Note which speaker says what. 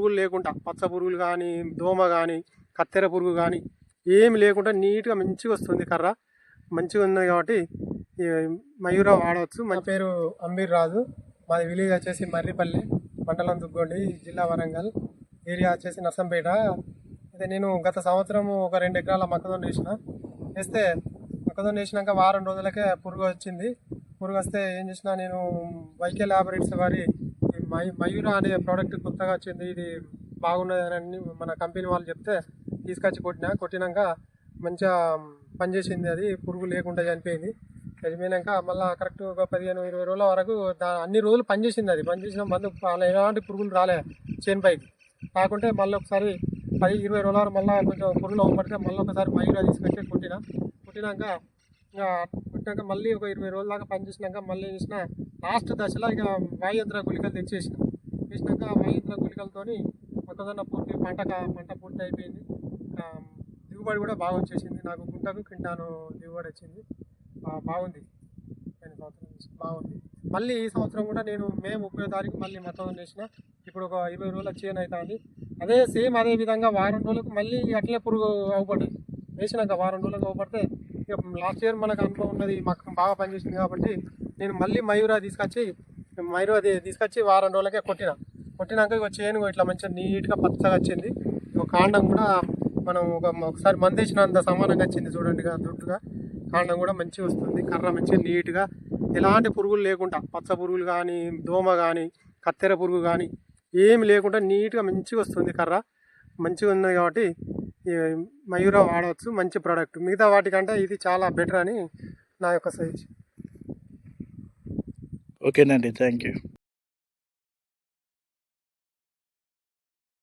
Speaker 1: పురుగులు లేకుండా పచ్చ పురుగులు కానీ దోమ కానీ కత్తెర పురుగు కానీ ఏమి లేకుండా నీట్గా మంచిగా వస్తుంది కర్ర. మంచిగా ఉంది కాబట్టి మయూర వాడవచ్చు మా పేరు అంబీర్ రాజు. మాది విలేజ్ వచ్చేసి మర్రిపల్లి మండలం దుగ్గొండి జిల్లా వరంగల్. ఏరియా వచ్చేసి నర్సంపేట. అయితే నేను గత సంవత్సరం ఒక రెండు ఎకరాల మొక్కజొన్న వేసిన. వేస్తే మొక్కజొన్న వేసినాక వారం రోజులకే పురుగు వచ్చింది. పురుగు వస్తే ఏం చేసినా నేను వైకే ల్యాబొరేటరీస్ వారి మయూర అనే ప్రోడక్ట్ కొత్తగా వచ్చింది. ఇది బాగున్నది అని మన కంపెనీ వాళ్ళు చెప్తే తీసుకొచ్చి కొట్టిన కొట్టినాక మంచిగా పనిచేసింది అది. పురుగు లేకుండా చనిపోయింది. చనిపోయినాక మళ్ళీ కరెక్ట్ ఒక పదిహేను ఇరవై రోజుల వరకు దా అన్ని రోజులు పనిచేసింది అది. పనిచేసిన మందు అలా ఎలాంటి పురుగులు రాలే చేనుపైకి కాకుంటే మళ్ళీ ఒకసారి పది ఇరవై రోజుల వరకు మళ్ళీ కొంచెం పురుగులు అవపడితే మళ్ళీ ఒకసారి మయూర తీసుకొచ్చి కొట్టిన. కొట్టినాక ఇంకా కొట్టినాక మళ్ళీ ఒక ఇరవై రోజుల దాకా పనిచేసినాక మళ్ళీ ఏం చేసిన లాస్ట్ దశలో ఇక వాయుయంత్ర గుళికలు తెచ్చేసిన. తెచ్చినాక వాయుయంత్ర గుళికలతోని మొక్కజొన్న పూర్తి పంట కా- పంట పూర్తి అయిపోయింది. దిగుబడి కూడా బాగా వచ్చేసింది. నాకు గుంటకు కింటాను దిగుబడి వచ్చింది. బాగుంది. సంవత్సరం బాగుంది. మళ్ళీ ఈ సంవత్సరం కూడా నేను మే ముప్పై తారీఖు మళ్ళీ మొత్తం చేసిన. ఇప్పుడు ఒక ఇరవై రోజుల చేను అవుతుంది అదే సేమ్ అదే విధంగా వారం రోజులకు మళ్ళీ అట్లే పురుగు అవపడ్డది. వేసినాక వారం రోజులకు అవపడితే ఇక లాస్ట్ ఇయర్ మనకు అనుభవం ఉన్నది మాకు బాగా పనిచేసింది కాబట్టి నేను మళ్ళీ మయూరా తీసుకొచ్చి మయూరా తీసుకొచ్చి వారం రోజులకే కొట్టిన. కొట్టినాక ఇక చేను ఇట్లా మంచిగా నీట్గా పచ్చగా వచ్చింది. ఒక కాండం కూడా మనం ఒక ఒకసారి మందేసినంత సమానంగా వచ్చింది చూడండి దొడ్డుగా. కాండం కూడా మంచిగా వస్తుంది. కర్ర మంచిగా నీట్గా. ఎలాంటి పురుగులు లేకుండా పచ్చ పురుగులు కానీ దోమ కానీ కత్తెర పురుగు కానీ ఏమి లేకుండా నీట్గా మంచిగా వస్తుంది కర్ర. మంచిగా ఉంది కాబట్టి మయూర మయూరా వాడవచ్చు. మంచి ప్రోడక్ట్. మిగతా వాటికంటే ఇది చాలా బెటర్ అని నా యొక్క సజెషన్.
Speaker 2: ఓకేనండి థ్యాంక్ యూ